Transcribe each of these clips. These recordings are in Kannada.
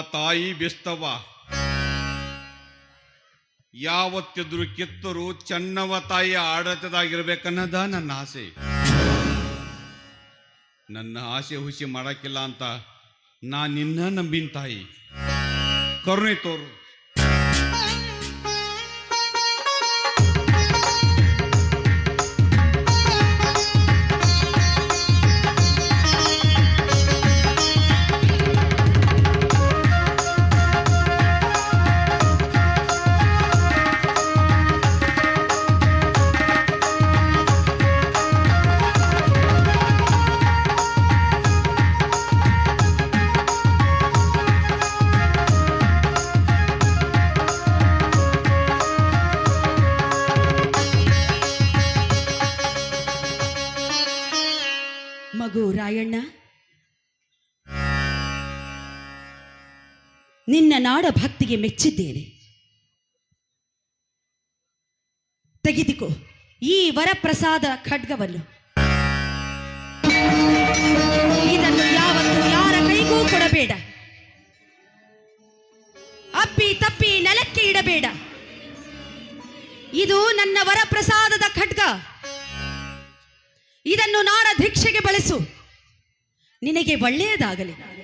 ತಾಯಿ ಬೆಸ್ತವ ಯಾವತ್ತಿದ್ರು ಕಿತ್ತರು ಚೆನ್ನವ ತಾಯಿ ಆಡಳಿತದಾಗಿರ್ಬೇಕನ್ನದ ನನ್ನ ಆಸೆ. ನನ್ನ ಆಸೆ ಹುಸಿ ಮಾಡಕ್ಕಿಲ್ಲ ಅಂತ ನಾ ನಿನ್ನ ನಂಬಿನ ತಾಯಿ. ಕರುಣೆ ತೋರು. ನಿನ್ನ ನಾಡ ಭಕ್ತಿಗೆ ಮೆಚ್ಚಿದ್ದೇನೆ. ತೆಗೆದುಕೋ ಈ ವರಪ್ರಸಾದ ಖಡ್ಗವನ್ನು. ಇದನ್ನು ಯಾವತ್ತೂ ಯಾರ ಕೈಗೂ ಕೊಡಬೇಡ. ಅಪ್ಪಿ ತಪ್ಪಿ ನೆಲಕ್ಕೆ ಇಡಬೇಡ. ಇದು ನನ್ನ ವರಪ್ರಸಾದದ ಖಡ್ಗ. ಇದನ್ನು ನಾಡ ಭಿಕ್ಷೆಗೆ ಬಳಸು. ನಿನಗೆ ಒಳ್ಳೆಯದಾಗಲಿ.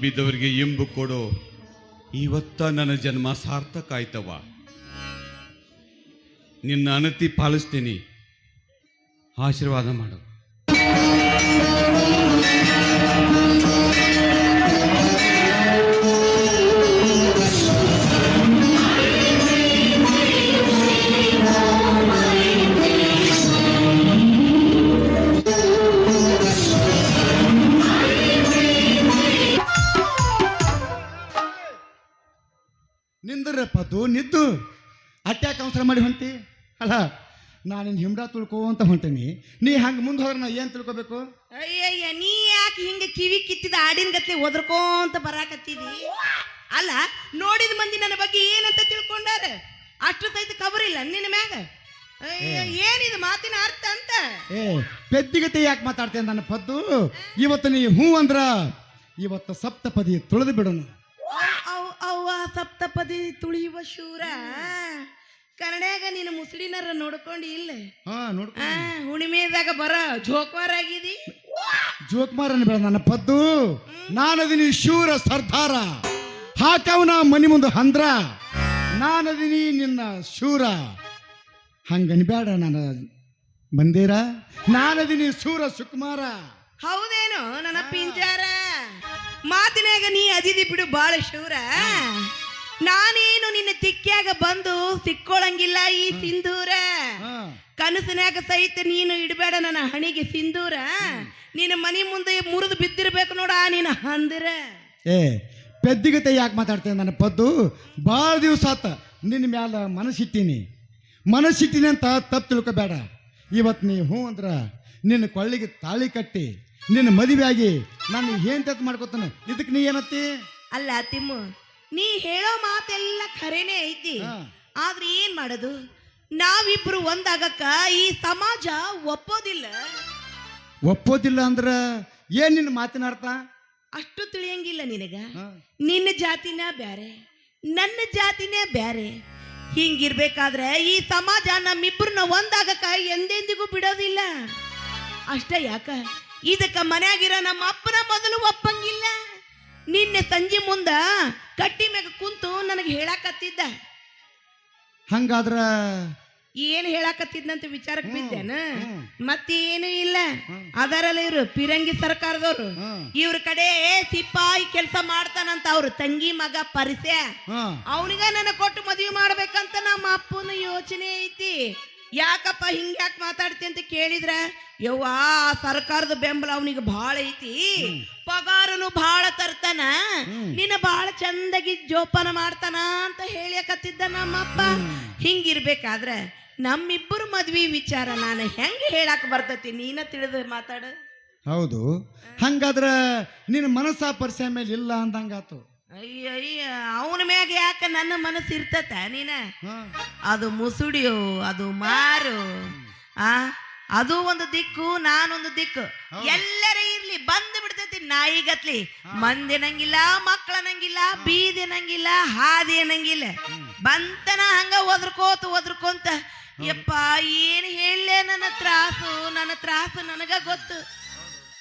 ನಂಬಿದವರಿಗೆ ಇಂಬು ಕೊಡು. ಇವತ್ತ ನನ್ನ ಜನ್ಮ ಸಾರ್ಥಕ ಆಯ್ತವ ನಿನ್ನ ಅನತಿ ಪಾಲಿಸ್ತೀನಿ. ಆಶೀರ್ವಾದ ಮಾಡು. ನಿನ್ನ ಹಿಂಡ ಅಂತ ಹೊಂಟೀನಿ. ನೀ ಹಂಗೆ ಮುಂದೆ ಹೋದ್ರೆ ನಾ ಏನು ತಿಳ್ಕೊಬೇಕು? ಅಯ್ಯಯ್ಯ ನೀ ಯಾಕೆ ಹಿಂಗ ಕಿವಿ ಕಿತ್ತಿದ ಆಡಿನ ಗತ್ಲೆ ಅಂತ ಬರಾಕತ್ತಿದಿ? ಅಲ್ಲ ನೋಡಿದ ಮಂದಿ ನನ್ನ ಬಗ್ಗೆ ಏನಂತ ತಿಳ್ಕೊಂಡಾರ? ಅಷ್ಟು ಸಹಿತ ಕಬರಿಲ್ಲ ಇಲ್ಲ ನಿನ್ನ ಮ್ಯಾಗ? ಅಯ್ಯ, ಏನಿದು ಮಾತಿನ ಅರ್ಥ ಅಂತ? ಏ ಪೆದ್ದಿಗತೆ ಯಾಕೆ ಮಾತಾಡ್ತೇನೆ ನನ್ನ ಪದ್ದು? ಇವತ್ತು ನೀ ಹೂ ಅಂದ್ರ ಇವತ್ತು ಸಪ್ತಪದಿ ತುಳಿದು ಬಿಡೋಣ. ಅವ್ ಅವ್ವ ಸಪ್ತಪದಿ ತುಳಿಯುವ ಶೂರ. ಕನ್ನಡ್ಯಾಗ ನೀನು ಮುಸ್ಲಿನರ ನೋಡ್ಕೊಂಡು ಇಲ್ಲ? ಹಾ ನೋಡ್ ಆ ಹುಣ್ಣಿಮೆದಾಗ ಬರ ಜೋಕ್ವಾರಾಗಿದಿ? ಜೋಕ್ಮಾರನ ಬೇಡ ನನ್ನ ಪದ್ದು. ನಾನದಿನಿ ಶೂರ ಸರ್ದಾರ ಹಾಕವನ ಮನಿ ಮುಂದೆ ಹಂದ್ರ. ನಾನದಿನಿ ನಿನ್ನ ಶೂರ. ಹಂಗನ್ಬೇಡ ನನ್ನ ಮಂದಿರ. ನಾನದಿನಿ ಶೂರ ಸುಕುಮಾರ. ಹೌದೇನು ನನ್ನ ಪಿಂಜಾರ? ಮಾತಿನಾಗ ನೀ ಅದಿದಿ ಬಿಡು ಬಾಳ ಶೂರ. ನಾನೇನು ನಿನ್ನ ತಿಕ್ಕ್ಯಾಗ ಬಂದು ಸಿಕ್ಕೊಳಂಗಿಲ್ಲ ಈ ಸಿಂಧೂರ? ಕನಸಿನಾಗ ಸಹಿತ ನೀನು ಇಡಬೇಡ ನನ್ನ ಹಣಿಗೆ ಸಿಂಧೂರ? ನಿನ್ನ ಮನೆ ಮುಂದೆ ಮುರಿದು ಬಿದ್ದಿರ್ಬೇಕು ನೋಡ ನಿನ್ನ ಹಂದಿರ. ಏ ಪೆದ್ದಿಗತೆ ಯಾಕೆ ಮಾತಾಡ್ತೇನೆ ನನ್ನ ಪದ್ದು? ಭಾಳ ದಿವಸ ಆತ ನಿನ್ನ ಮ್ಯಾಲ ಮನಸ್ಸಿಟ್ಟೀನಿ. ಮನಸ್ಸಿಟ್ಟೀನಿ ಅಂತ ತಪ್ಪು ತಿಳ್ಕೊಬೇಡ. ಇವತ್ತು ನೀ ಹ್ಞೂ ಅಂದ್ರ ನಿನ್ನ ಕೊಳ್ಳಿಗೆ ತಾಳಿ ಕಟ್ಟಿ ನಿನ್ನ ಮದುವೆ ಆಗಿ ನಾನು ಏನ್ ತತ್ ಮಾಡ್ಕೊತಾನೆ. ಇದಕ್ಕೆ ನೀ ಏನತ್ತಿ? ಅಲ್ಲ ತಿಮ್ಮು ನೀ ಹೇಳೋ ಮಾತೆಲ್ಲ ಖರೇನೆ ಐತಿ. ಆದ್ರೆ ಏನ್ ಮಾಡೋದು? ನಾವಿಬ್ರು ಒಂದಾಗಕ್ಕ ಈ ಸಮಾಜ ಒಪ್ಪೋದಿಲ್ಲ. ಒಪ್ಪೋದಿಲ್ಲ ಅಂದ್ರ ಏನ್ ನಿನ್ನ ಮಾತಿನ ಅರ್ಥ? ಅಷ್ಟು ತಿಳಿಯಂಗಿಲ್ಲ ನಿನಗ. ನಿನ್ನ ಜಾತಿನ ಬ್ಯಾರೆ ನನ್ನ ಜಾತಿನೇ ಬ್ಯಾರೆ. ಹಿಂಗಿರ್ಬೇಕಾದ್ರೆ ಈ ಸಮಾಜ ನಮ್ಮಿಬ್ಬರನ್ನ ಒಂದಾಗಕ್ಕ ಎಂದೆಂದಿಗೂ ಬಿಡೋದಿಲ್ಲ. ಅಷ್ಟ ಯಾಕ? ಇದಕ್ಕ ಮನೆಯಾಗಿರೋ ನಮ್ಮ ಅಪ್ಪನ ಮೊದಲು ಒಪ್ಪಂಗಿಲ್ಲ. ನಿನ್ನೆ ಸಂಜೆ ಮುಂದ ಕಟ್ಟಿ ಮ್ಯಾಗ ಕುಂತು ನನಗೆ ಹೇಳಾಕತ್ತಿದ್ದ. ಹಂಗಾದ್ರ? ಏನ್ ಹೇಳಾಕತ್ತಿದ್ನಂತ ವಿಚಾರಕ್ಕೆ ಬಿದ್ದೇನ. ಮತ್ತೇನು ಇಲ್ಲ. ಅದರಲ್ಲ ಇವ್ರು ಪಿರಂಗಿ ಸರ್ಕಾರದವ್ರು. ಇವ್ರ ಕಡೆ ಸಿಪಾಯಿ ಕೆಲಸ ಮಾಡ್ತಾನಂತ ಅವ್ರು ತಂಗಿ ಮಗ ಪರಿಸೆ ಅವನಿಗ ನನ್ನ ಕೊಟ್ಟು ಮದುವೆ ಮಾಡ್ಬೇಕಂತ ನಮ್ಮ ಅಪ್ಪನ ಯೋಚನೆ ಐತಿ. ಯಾಕಪ್ಪ ಹಿಂಗ್ಯಾಕ್ ಮಾತಾಡ್ತಿ ಅಂತ ಕೇಳಿದ್ರ ಯವ್ವ ಆ ಸರ್ಕಾರದ ಬೆಂಬಲ ಅವನಿಗೆ ಭಾಳ ಐತಿ. ಪಗಾರನು ಭಾಳ ತರ್ತಾನ. ನಿನ್ನ ಭಾಳ ಚಂದಾಗಿ ಜೋಪಾನ ಮಾಡ್ತಾನ ಅಂತ ಹೇಳಿಯಕತ್ತಿದ್ದ ನಮ್ಮಪ್ಪ. ಹಿಂಗಿರ್ಬೇಕಾದ್ರೆ ನಮ್ಮಿಬ್ಬರು ಮದ್ವಿ ವಿಚಾರ ನಾನು ಹೆಂಗೆ ಹೇಳಕ್ ಬರ್ತೈತಿ? ನೀನ ತಿಳಿದು ಮಾತಾಡ. ಹೌದು. ಹಂಗಾದ್ರ ನಿನ್ನ ಮನಸ್ಸಾ ಪರಿಚಯ ಮೇಲೆ ಇಲ್ಲ ಅಂದಂಗಾತು. ಅಯ್ಯಯ್ಯ ಅವನ ಮ್ಯಾಗ ಯಾಕೆ ನನ್ನ ಮನಸ್ಸು ಇರ್ತತ ನೀನ? ಅದು ಮುಸುಡಿಯೋ ಅದು ಮಾರು ಆ ಅದು ಒಂದು ದಿಕ್ಕು ನಾನೊಂದು ದಿಕ್ಕು. ಎಲ್ಲರ ಇರ್ಲಿ ಬಂದು ಬಿಡ್ತೈತಿ ನಾಯಿಗತ್ಲಿ ಮಂದಿ ನಂಗಿಲ್ಲ ಮಕ್ಕಳ ನಂಗಿಲ್ಲ ಬೀದಿ ನಂಗಿಲ್ಲ ಹಾದಿ ನಂಗಿಲ್ಲ ಬಂತನ ಹಂಗ ಒದ್ರಕೋತು ಒದ್ರಕೋಂತ ಯಪ್ಪ ಏನ್ ಹೇಳಲೆ ನನ್ನ ತ್ರಾಸು ನನ್ನ ತ್ರಾಸು ನನಗ ಗೊತ್ತು.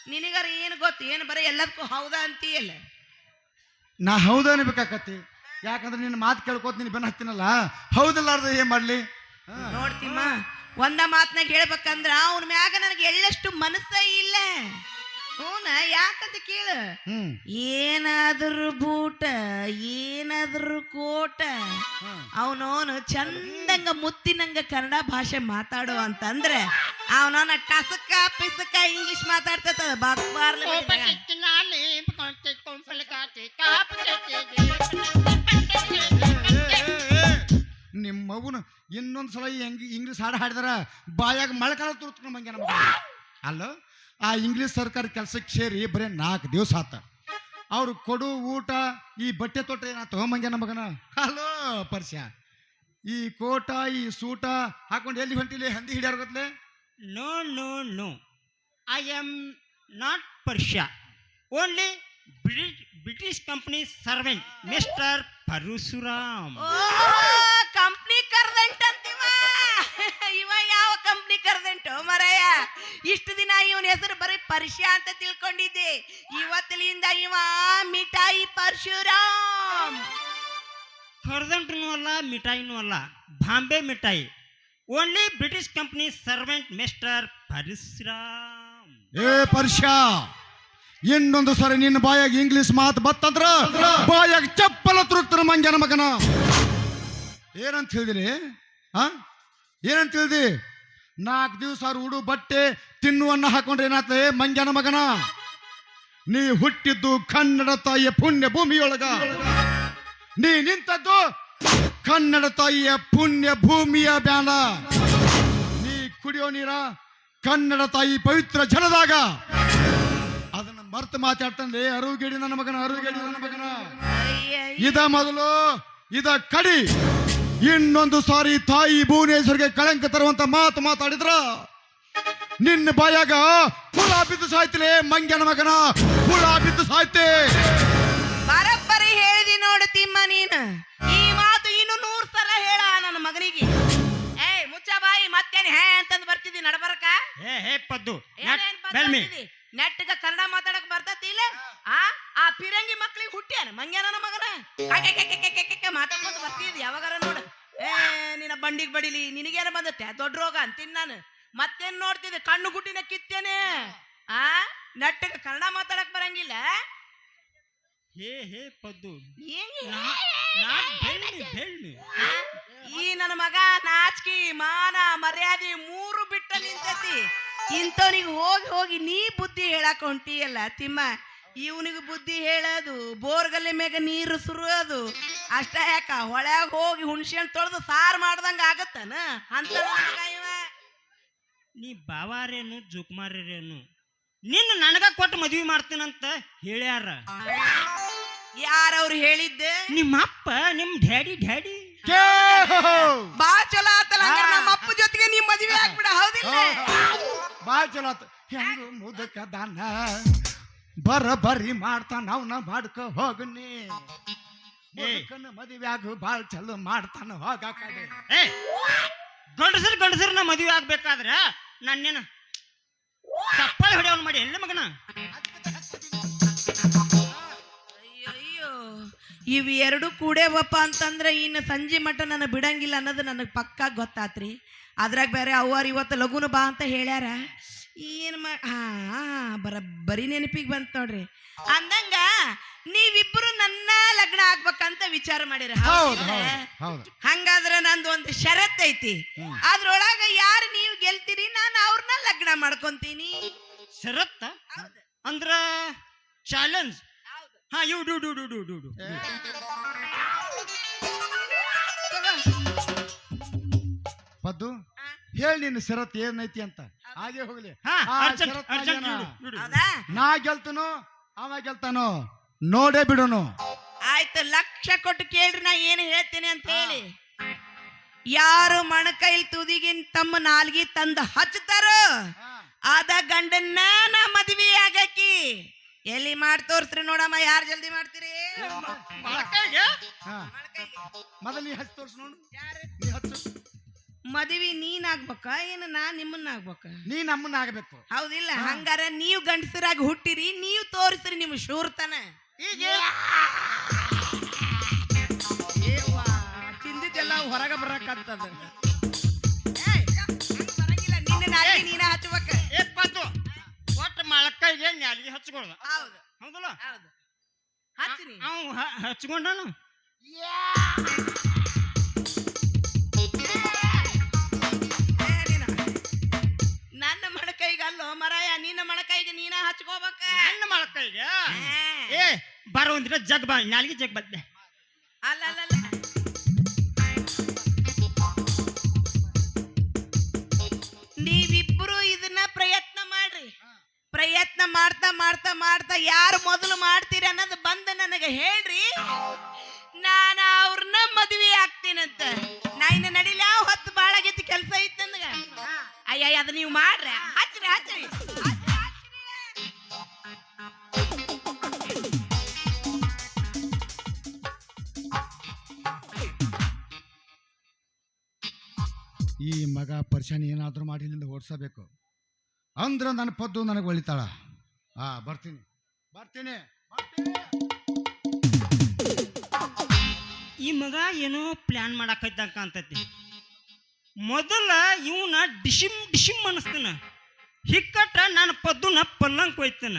ನಿನಗಾರ ಏನು ಗೊತ್ತು? ಏನು ಬರೀ ಎಲ್ಲದಕ್ಕೂ ಹೌದಾ ಅಂತೀಯಲ್ಲ? ನಾ ಹೌದು ಅನ್ಬೇಕಾಕತಿ ಯಾಕಂದ್ರೆ ನಿನ್ನ ಮಾತು ಕೇಳ್ಕೋತ ನೀನು ಬೆನ್ನ ಹತ್ತಿನಲ್ಲ? ಹೌದಲ್ಲಾರ್ದ ಏನ್ ಮಾಡಲಿ. ನೋಡ್ತಿಮ್ಮ ಒಂದ ಮಾತ್ನಾಗ ಹೇಳ್ಬೇಕಂದ್ರ ಅವನ ಮ್ಯಾಗ ನನಗೆ ಎಳ್ಳಷ್ಟು ಮನಸ್ಸ ಇಲ್ಲ. ಹೂನ ಯಾಕಂತ ಕೇಳು? ಹ್ಮ್. ಏನಾದರೂ ಬೂಟ ಏನಾದರೂ ಕೋಟ. ಅವನವನು ಚಂದಂಗ ಮುತ್ತಿನಂಗ ಕನ್ನಡ ಭಾಷೆ ಮಾತಾಡು ಅಂತಂದ್ರೆ ಅವನವನ ಟಸಕ ಪಿಸಕ ಇಂಗ್ಲಿಷ್ ಮಾತಾಡ್ತದ ಬಾರ್ಲ ನಿಮ್ಮ ಇನ್ನೊಂದು ಸಲ ಹೆಂಗ್ ಇಂಗ್ಲೀಷ್ ಹಾಡು ಹಾಡಿದ್ರೆ ಬಾಯಾಗ ಮಳೆಕಾಲ ತುರ್ತ್ಕೊಂಡು ಬಂಗೆ ನಮಗೆ. ಅಲ್ಲೋ? ಆ ಇಂಗ್ಲೀಷ್ ಸರ್ಕಾರ ಕೆಲ್ಸಕ್ಕೆ ಸೇರಿ ಬರೀ ನಾಲ್ಕು ದಿವಸ ಆತ. ಅವ್ರು ಕೊಡು ಊಟ ಈ ಬಟ್ಟೆ ತೊಟ್ಟ ಏನ ತಗೊಂಬಂಗೆ ನಮಗನ? ಹಲೋ ಪರ್ಷ ಈ ಕೋಟ ಈ ಸೂಟ ಹಾಕೊಂಡು ಎಲ್ಲಿ ಹೊಂಟಿಲಿ? ಹಂದಿ ಹಿಡಿಯಾರ ಗೊತ್ತಲೆ? No no no. I am not Parsha only British company servant mister Mr. Parusuram. Company ಕರ್ದಂಟ್ ಅಂತಿವ ಇವ ಯಾವ ಕರೆದಂಟು ಮರಯ್ಯ ಇಷ್ಟು ದಿನ ಇವನ ಹೆಸರು ಬರೀ ಪರ್ಷ್ಯ ಅಂತ ತಿಳ್ಕೊಂಡಿದ್ದೆ. ಇವತ್ತಲಿಂದ ಇವ ಮಿಠಾಯಿ ಪರಶುರಾಮ್. ಕರ್ದಂಟ್ನು ಅಲ್ಲ ಮಿಠಾಯಿನೂ ಅಲ್ಲ ಬಾಂಬೆ ಮಿಠಾಯಿ. Only British company servant mister Parashuram. ಏ ಪರ್ಷ ಇನ್ನೊಂದು ಸರಿ ನಿನ್ನ ಬಾಯಾಗ ಇಂಗ್ಲಿಷ್ ಮಾತು ಬತ್ತಂದ್ರ ಬಾಯಾಗ ಚಪ್ಪಲ ತುರುಕ್ತಾರ ಮಂಜನ ಮಗನ. ಏನಂತ ಹೇಳಿದಿರಿ ಆ? ಏನಂತ ಹೇಳಿದಿ? ನಾಲ್ಕು ದಿವಸ ಅವ್ರು ಉಡು ಬಟ್ಟೆ ತಿನ್ನುವನ್ನ ಹಾಕೊಂಡ್ರೆ ಏನಾಗ್ತದೆ? ಮಂಜನ ಮಗನ ನೀ ಹುಟ್ಟಿದ್ದು ಕನ್ನಡ ತಾಯಿಯ ಪುಣ್ಯ ಭೂಮಿಯೊಳಗ. ನೀ ನಿಂತದ್ದು ಕನ್ನಡ ತಾಯಿಯ ಪುಣ್ಯ ಭೂಮಿಯ ಬ್ಯಾನ. ನೀ ಕುಡಿಯೋ ನೀರ ಕನ್ನಡ ತಾಯಿ ಪವಿತ್ರ ಜಲದಾಗ ಅದನ್ನ ಮರ್ತು ಮಾತಾಡ್ತಂದ್ರೆ ಅರುಗೇಡಿ ನನ್ನ ಮಗನ ಅರುಗೇಡಿ ನನ್ನ ಮಗನ. ಇದ ಮೊದಲು ಇದ ಕಡಿ. ಇನ್ನೊಂದು ಸಾರಿ ತಾಯಿ ಭುವನೇಶ್ವರಿಗೆ ಕಳಂಕ ತರುವಂತ ಮಾತು ಮಾತಾಡಿದ್ರ? ನಿನ್ನ ಬಾಯಾಗ ಹುಳ ಬಿದ್ದು ಸಾಯ್ತಿಲೇ ಮಂಗ್ಯನ ಮಗನ? ಹುಳ ಬಿದ್ದು ಸಾಯ್ತೆ. ಬರಬ್ಬರಿ ಹೇಳಿದಿ ನೋಡು ತಿಮ್ಮ ನೀನು. ಈ ಮಾತು ಇನ್ನು ನೂರ್ ಸಲ ಹೇಳ ನನ್ನ ಮಗನಿಗೆ. ಏಯ್ ಮುಚ್ಚ ಬಾಯಿ ಮತ್ತೇನ್ ಹೇ ಅಂತಂದ್ ಬರ್ತಿದ್ದಿ ನಡಬರಕ? ಏ ಹೇ ಪದ್ದು. ಏನೇನ್ ನೆಟ್ಟಗ ಕನ್ನಡ ಮಾತಾಡಕ್ ಬರ್ತತಿ ಇಲ್ಲ? ಆ ಆ ಪಿರಂಗಿ ಮಕ್ಳಿಗೆ ಹುಟ್ಟ್ಯಾನ? ಮಂಗ್ಯಾನ ಮಗನ? ಮಾತಾಡ್ಕೊಂಡು ಬರ್ತಿದ್ದಿ ಯಾವಾಗಾರ ನೋಡು. ಏ ನಿನ್ನ ಬಂಡಿಗೆ ಬಡಿಲಿ ನಿನಗೇನ ಬಂದತ್ತೆ ದೊಡ್ಡ ರೋಗ ಅಂತೀನಿ ನಾನು. ಮತ್ತೇನ್ ನೋಡ್ತಿದ್ದೆ? ಕಣ್ಣು ಗುಟ್ಟಿನ ಕಿತ್ತೇನೆ. ಆ ನೆಟ್ಟಗ ಕನ್ನಡ ಮಾತಾಡಕ್ ಬರಂಗಿಲ್ಲ? ಹೇ ಹೇ ಪದ್ದು. ಈ ನನ್ನ ಮಗ ನಾಚಿಕೆ ಮಾನ ಮರ್ಯಾದೆ ಮೂರು ಬಿಟ್ಟ ನಿಂತೈತಿ. ಇಂಥವನಿಗೆ ಹೋಗಿ ಹೋಗಿ ನೀ ಬುದ್ಧಿ ಹೇಳಕ್ ಹೊಂಟಿಯಲ್ಲ ತಿಮ್ಮ. ಇವನಿಗೆ ಬುದ್ಧಿ ಹೇಳೋದು ಬೋರ್ಗಲ್ಲಿ ಮೇಗ ನೀರು ಸುರೋದು ಅಷ್ಟ ಯಾಕ? ಹೊಳ್ಯಾಗ ಹೋಗಿ ಹುಣ್ಸೆ ಹಣ್ಣ್ ತೊಳೆದು ಸಾರು ಮಾಡ್ದಂಗ ಆಗತ್ತನ? ಅಂತ ಇವ. ನೀ ಬಾವಾರೇನು ಜುಕ್ಮಾರೇನು ನಿನ್ನ ನನಗ ಕೊಟ್ಟು ಮದ್ವಿ ಮಾಡ್ತೀನಂತ ಹೇಳ್ಯಾರ. ಯಾರವ್ರು ಹೇಳಿದ್ದೆ? ನಿಮ್ಮ ಅಪ್ಪ ನಿಮ್ ಡ್ಯಾಡಿ ಡ್ಯಾಡಿ. ಬಾ ಚಲೋ ಆತಲ್ಲ ನಮ್ಮ ಅಪ್ಪ ಜೊತೆಗೆ ನೀ ಮದುವೆ ಆಗ್ಬಿಡ ಹೌದಿಲ್ಲ? ಬಾ ಚಲೋ ಆತ. ಹೆಂಗು ಮುದಕ ದಾನ ಬರ ಬರಿ ಮಾಡ್ತಾನ ಅವನ ಮಾಡ್ಕ ಹೋಗನಿ ಮುದಕನ ಮದುವೆಯಾಗ ಬಾಳ್ ಚಲೋ ಮಾಡ್ತಾನ ಹೋಗ ಆ ಕಡೆ. ಏ ಗಂಡಸರು ಗಂಡಸರನ್ನ ಮದುವೆ ಆಗ್ಬೇಕಾದ್ರ ನನ್ನೇನು ಚಪ್ಪಲ್ ಹೊಡೆಯವನ್ ಮಾಡಿ ಎಲ್ಲ ಮಗನ? ಅಯ್ಯೋ ಇವು ಎರಡು ಕೂಡೇವಪ್ಪ ಅಂತಂದ್ರೆ ಇನ್ನು ಸಂಜೆ ಮಟ್ಟ ನನ್ನ ಬಿಡಂಗಿಲ್ಲ ಅನ್ನೋದು ನನಗೆ ಪಕ್ಕಾ ಗೊತ್ತಾತ್ರಿ. ಅದ್ರಾಗ ಬೇರೆ ಅವ್ವಾರ ಇವತ್ತು ಲಘುನ ಬಾ ಅಂತ ಹೇಳ್ಯಾರ. ಏನು ಮಾ ಹಾ ಬರೀ ನೆನಪಿಗೆ ಬಂತು ನೋಡ್ರಿ. ಅಂದಂಗ ನೀವಿಬ್ರು ನನ್ನ ಲಗ್ನ ಆಗ್ಬೇಕಂತ ವಿಚಾರ ಮಾಡಿರ ಹಂಗಾದ್ರೆ ನಂದು ಒಂದು ಷರತ್ ಐತಿ. ಅದ್ರೊಳಗ ಯಾರು ನೀವು ಗೆಲ್ತೀರಿ ನಾನು ಅವ್ರನ್ನ ಲಗ್ನ ಮಾಡ್ಕೊಂತೀನಿ. ಷರತ್ತ? ಹೌದು. ಅಂದ್ರ ಚಾಲೆಂಜ್ ಹೌದು. ಹಾ you do do do do do do Paddu ಹೇಳಿ ನಿನ್ನ ಶರತ್ ಏನೈತಿ ಅಂತ. ಹಾಗೆ ಹೋಗ್ಲಿ. ಹಾ ನಾ ಗೆಲ್ತನು ಅವ ಗೆಲ್ತಾನೋ? ನೋಡೇ ಬಿಡೋನು. ಆಯ್ತು ಲಕ್ಷ ಕೊಟ್ಟು ಕೇಳ್ರಿ ನಾ ಏನು ಹೇಳ್ತೇನೆ ಅಂತ ಹೇಳಿ. ಯಾರು ಮಣಕೈಲ್ ತುದಿಗಿನ್ ತಮ್ಮ ನಾಲ್ಗಿ ತಂದು ಹಚ್ತಾರೋ ಆದ ಗಂಡನ್ನ ನಾ ಮದ್ವಿ ಆಗಕಿ ಎಲ್ಲಿ ಮಾಡಿ ತೋರ್ಸ್ರಿ ನೋಡಮ್ಮ ಯಾರು ಜಲ್ದಿ ಮಾಡ್ತೀರಿ. ಮೊದಲು ಹಚ್ಚಿ ತೋರ್ಸು ನೋಡು. ಯಾರು? ನೀ ಹಚ್ಚು. ಮದ್ವಿ ನೀನ್ ಆಗ್ಬೇಕ ಏನು ನಾ ನಿಮ್ಮನ್ನ ಆಗ್ಬೇಕ ನೀ ನಮ್ಮನ್ನ ಆಗ್ಬೇಕು ಹೌದಿಲ್ಲ ಹಂಗಾರ ನೀವು ಗಂಡಸರಾಗಿ ಹುಟ್ಟಿರಿ ನೀವು ತೋರಿಸ್ರಿ ನಿಮ್ ಶೂರ್ತನ. ಈಗ ತಿಂದಿದ್ದೆಲ್ಲ ಹೊರಗೆ ಬರಕತ್ತದ ಬರಂಗಿಲ್ಲ. ನಿನ್ನ ನಾಲ್ಗೆ ನೀನ ಹಚ್ಬೇಕ ಎಪ್ಪತ್ತು ಒಟ್ಟು ಮೊಳಕೈಗೆ ನಾಲಿಗೆ ಹಚ್ಕೊಳ್ದ ಹೌದು. ಹೌದಲ್ಲ? ಹೌದು. ಹಚ್ಚಿನಿ ಹಚ್ಕೊಂಡನು? ಏ ಒಂದಿನ ಜಗ್ ಬಾ ನಾಲಿಗೆ ಜಗ್ ಬದ್ದೆ ಅಲ್ಲ. ನೀವಿಬ್ರು ಇದನ್ನ ಪ್ರಯತ್ನ ಮಾಡ್ರಿ. ಪ್ರಯತ್ನ ಮಾಡ್ತಾ ಮಾಡ್ತಾ ಮಾಡ್ತಾ ಯಾರು ಮೊದಲು ಮಾಡ್ತೀರಿ ಅನ್ನೋದು ಬಂದ ನನಗೆ ಹೇಳ್ರಿ. ನಾನು ಅವ್ರನ್ನ ಮದುವೆ ಆಗ್ತೀನಂತ. ನಾ ಇನ್ನ ನಡಿಲ ಹೊತ್ತು ಬಾಳಾಗೈತಿ ಕೆಲಸ ಇತ್ತು ನನಗ ಅಯ್ಯ ಅದು ನೀವು ಮಾಡ್ರಿ. ಹಚ್ಚ್ರಿ, ಹಚ್ಚ್ರಿ. ಈ ಮಗ ಪರಿಶಾನಿ ಏನಾದರೂ ಮಾಡಿ ಇಲ್ಲಿಂದ ಓಡಿಸಬೇಕು. ಅಂದ್ರೆ ನನ್ನ ಪದ್ದು ನನಗೆ ಒಳಿತಾಳ. ಹಾ, ಬರ್ತೀನಿ. ಬರ್ತೀನಿ. ಈ ಮಗ ಏನೋ ಪ್ಲಾನ್ ಮಾಡಾಕೈತಂಕ ಅಂತೈತಿ. ಮೊದಲ ಇವನ ಡಿಶಿಮ್ ಡಿಶಿಮ್ ಅನಿಸ್ತಾನ. ಹಿಕ್ಕಟ್ಟ ನಾನು ಪದ್ದುನ ಪಲ್ಲಂಕ್ ಒಯ್ತಾನ